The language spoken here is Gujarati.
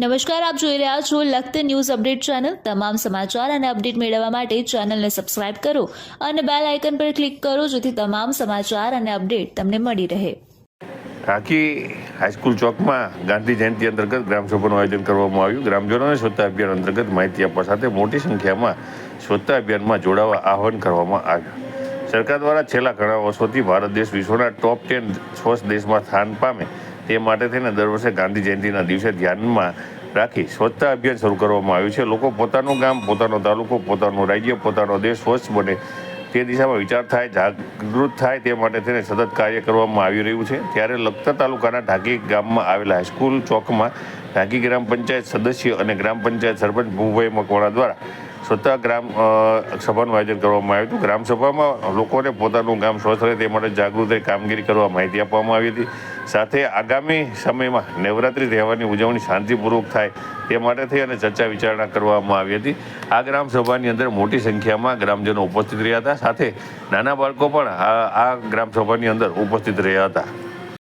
નમસ્કાર, આપ જોઈ રહ્યા છો લખત ન્યૂઝ અપડેટ ચેનલ. તમામ સમાચાર અને અપડેટ મેળવવા માટે ચેનલને સબસ્ક્રાઇબ કરો અને બેલ આઇકન પર ક્લિક કરો જેથી તમામ સમાચાર અને અપડેટ તમને મળી રહે. ઢાકી હાઈસ્કૂલ ચોકમાં ગાંધી જયંતિ અંતર્ગત ગ્રામસભાનું આયોજન કરવામાં આવ્યું. ગ્રામજનોને સ્વચ્છતા અભિયાન અંતર્ગત માહિતી આપવા સાથે મોટી સંખ્યામાં સ્વચ્છતા અભિયાનમાં જોડાવા આહવાન કરવામાં આવ્યું. સરકાર દ્વારા છેલ્લા ઘણા વર્ષોથી ભારત દેશ વિશ્વના ટોપ ટેન સ્વચ્છ દેશમાં સ્થાન પામે તે માટે થઈને દર વર્ષે ગાંધી જયંતિના દિવસે ધ્યાનમાં રાખી સ્વચ્છતા અભિયાન શરૂ કરવામાં આવ્યું છે. લોકો પોતાનું ગામ, પોતાનો તાલુકો, પોતાનું રાજ્ય, પોતાનો દેશ સ્વચ્છ બને તે દિશામાં વિચાર થાય, જાગૃત થાય તે માટે તેને સતત કાર્ય કરવામાં આવી રહ્યું છે. ત્યારે લખતર તાલુકાના ઢાકી ગામમાં આવેલા હાઈસ્કૂલ ચોકમાં ઢાકી ગ્રામ પંચાયત સદસ્ય અને ગ્રામ પંચાયત સરપંચ ભૂભાઈ મકવાણા દ્વારા સ્વતઃ ગ્રામ સભાનું આયોજન કરવામાં આવ્યું હતું. ગ્રામસભામાં લોકોને પોતાનું ગામ સ્વસ્થ રહે તે માટે જાગૃત કામગીરી કરવા માહિતી આપવામાં આવી હતી. સાથે આગામી સમયમાં નવરાત્રિ તહેવારની ઉજવણી શાંતિપૂર્વક થાય તે માટે થઈ અને ચર્ચા વિચારણા કરવામાં આવી હતી. આ ગ્રામ સભાની અંદર મોટી સંખ્યામાં ગ્રામજનો ઉપસ્થિત રહ્યા હતા. સાથે નાના બાળકો પણ આ ગ્રામ સભાની અંદર ઉપસ્થિત રહ્યા હતા.